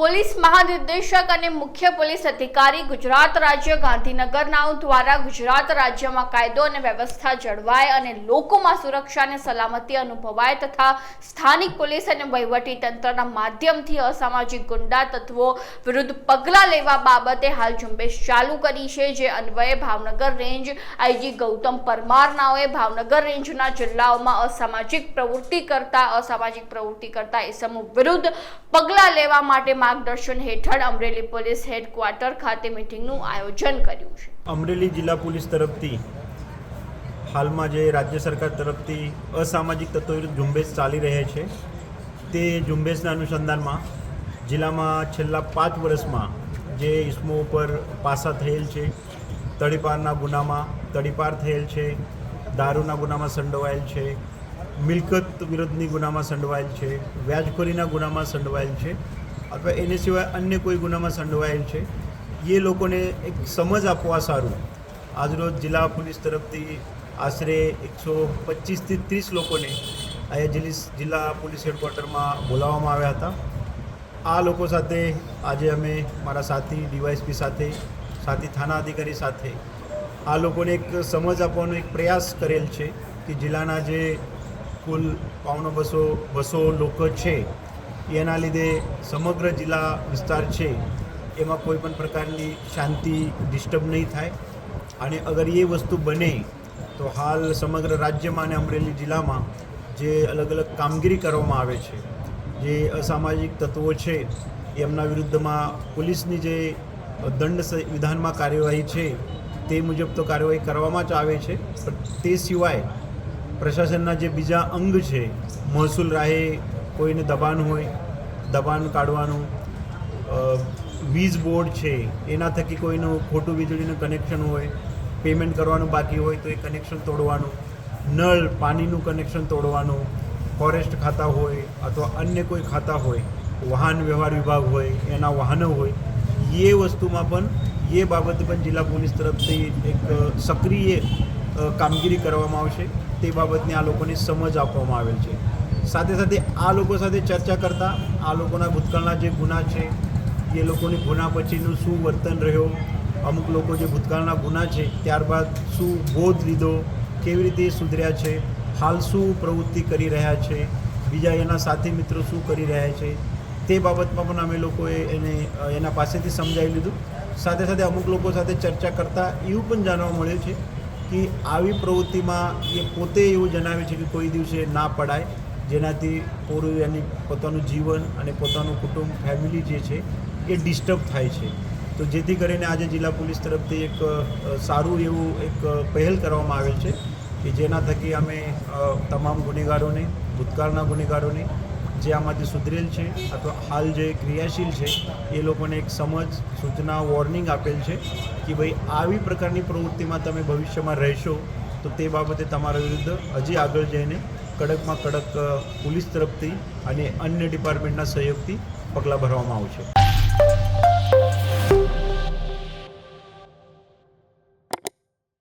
Police મહાનિર્દેશક અને મુખ્ય પોલીસ અધિકારી ગુજરાત રાજ્ય ગાંધીનગરના દ્વારા ગુજરાત રાજ્યમાં કાયદો અને વ્યવસ્થા જળવાય અને લોકોમાં સુરક્ષા અને સલામતી અનુભવાય તથા સ્થાનિક પોલીસ અને વહીવટી તંત્રના માધ્યમથી અસામાજિક ગુંડા તત્વો વિરુદ્ધ પગલાં લેવા બાબતે હાલ ઝુંબેશ ચાલુ કરી છે, જે અન્વયે ભાવનગર રેન્જ આઈજી ગૌતમ પરમારનાઓએ ભાવનગર રેન્જના જિલ્લાઓમાં અસામાજિક પ્રવૃત્તિ કરતા, અસામાજિક પ્રવૃત્તિ કરતા ઇસમો વિરુદ્ધ પગલાં લેવા માટે માર્ગદર્શન હેઠળ અમરેલી પોલીસ હેડક્વાર્ટર ખાતે મિટિંગનું આયોજન કર્યું છે. અમરેલી જિલ્લા પોલીસ તરફથી હાલમાં જે રાજ્ય સરકાર તરફથી અસામાજિક તત્વો ઝુંબેશ ચાલી રહે છે, તે ઝુંબેશના અનુસંધાનમાં જિલ્લામાં છેલ્લા પાંચ વર્ષમાં જે ઇસમો ઉપર પાસા થયેલ છે, તડીપારના ગુનામાં તડીપાર થયેલ છે, દારૂના ગુનામાં સંડોવાયેલ છે, મિલકત વિરુદ્ધની ગુનામાં સંડોવાયેલ છે, વ્યાજખોરીના ગુનામાં સંડોવાયેલ છે અથવા એને સિવાય અન્ય કોઈ ગુનામાં સંડોવાયેલ છે, એ લોકોને એક સમજ આપવા સારું. આજરોજ જિલ્લા પોલીસ તરફથી આશરે એકસો પચીસથી ત્રીસ લોકોને અહીંયા જિલ્લી પોલીસ હેડક્વાર્ટરમાં બોલાવવામાં આવ્યા હતા. આ લોકો સાથે આજે અમે મારા સાથી ડીવાયસપી સાથે, સાથી થાના અધિકારી સાથે આ લોકોને એક સમજ આપવાનો એક પ્રયાસ કરેલ છે કે જિલ્લાના જે કુલ પાવનો બસો બસો લોકો છે એના લીધે સમગ્ર જિલ્લા વિસ્તાર છે, એમાં કોઈ પણ પ્રકારની શાંતિ ડિસ્ટર્બ નહીં થાય. અને અગર એ વસ્તુ બને, તો હાલ સમગ્ર રાજ્યમાં અને અમરેલી જિલ્લામાં જે અલગ અલગ કામગીરી કરવામાં આવે છે, જે અસામાજિક તત્વો છે, એમના વિરુદ્ધમાં પોલીસની જે દંડ વિધાનમાં કાર્યવાહી છે, તે મુજબ તો કાર્યવાહી કરવામાં જ આવે છે. પણ તે સિવાય પ્રશાસનના જે બીજા અંગ છે, મહેસૂલ રાહે કોઈને દબાણ હોય, દબાણ કાઢવાનું વીજ બોર્ડ છે, એના થકી કોઈનું ખોટું વીજળીનું કનેક્શન હોય પેમેન્ટ કરવાનું બાકી હોય તો એ કનેક્શન તોડવાનું, નળ, પાણીનું કનેક્શન તોડવાનું ફોરેસ્ટ ખાતા હોય અથવા અન્ય કોઈ ખાતા હોય, વાહન વ્યવહાર વિભાગ હોય, એના વાહનો હોય, એ વસ્તુમાં પણ, એ બાબતે પણ જિલ્લા પોલીસ તરફથી એક સક્રિય કામગીરી કરવામાં આવશે. તે બાબતની આ લોકોને સમજ આપવામાં આવેલ છે. સાથે સાથે આ લોકો સાથે ચર્ચા કરતાં, આ લોકોના ભૂતકાળના જે ગુના છે, એ લોકોની ગુના પછીનું શું વર્તન રહ્યો, અમુક લોકો જે ભૂતકાળના ગુના છે, ત્યારબાદ શું બોધ લીધો, કેવી રીતે સુધર્યા છે, હાલ શું પ્રવૃત્તિ કરી રહ્યા છે, બીજા એના સાથી મિત્રો શું કરી રહ્યા છે, તે બાબતમાં પણ અમે લોકોએ એને, એના પાસેથી સમજાવી લીધું. સાથે સાથે અમુક લોકો સાથે ચર્ચા કરતાં એવું પણ જાણવા મળ્યું છે કે આવી પ્રવૃત્તિમાં એ પોતે એવું જણાવે છે કે કોઈ દિવસે ના પડાય જેનાથી પૂરું એની પોતાનું જીવન અને પોતાનું કુટુંબ ફેમિલી જે છે, એ ડિસ્ટર્બ થાય છે. તો જેથી કરીને આજે જિલ્લા પોલીસ તરફથી એક સારું એવું એક પહેલ કરવામાં આવેલ છે કે જેના થકી અમે તમામ ગુનેગારોને, ભૂતકાળના ગુનેગારોને, જે આમાંથી સુધરેલ છે અથવા હાલ જે ક્રિયાશીલ છે, એ લોકોને એક સમજ, સૂચના વોર્નિંગ આપેલ છે કે ભાઈ આવી પ્રકારની પ્રવૃત્તિમાં તમે ભવિષ્યમાં રહેશો તો તે બાબતે તમારા વિરુદ્ધ હજી આગળ જઈને કડકમાં કડક પોલીસ તરફથી અને અન્ય ડિપાર્ટમેન્ટના સહયોગથી પગલાં ભરવામાં આવશે.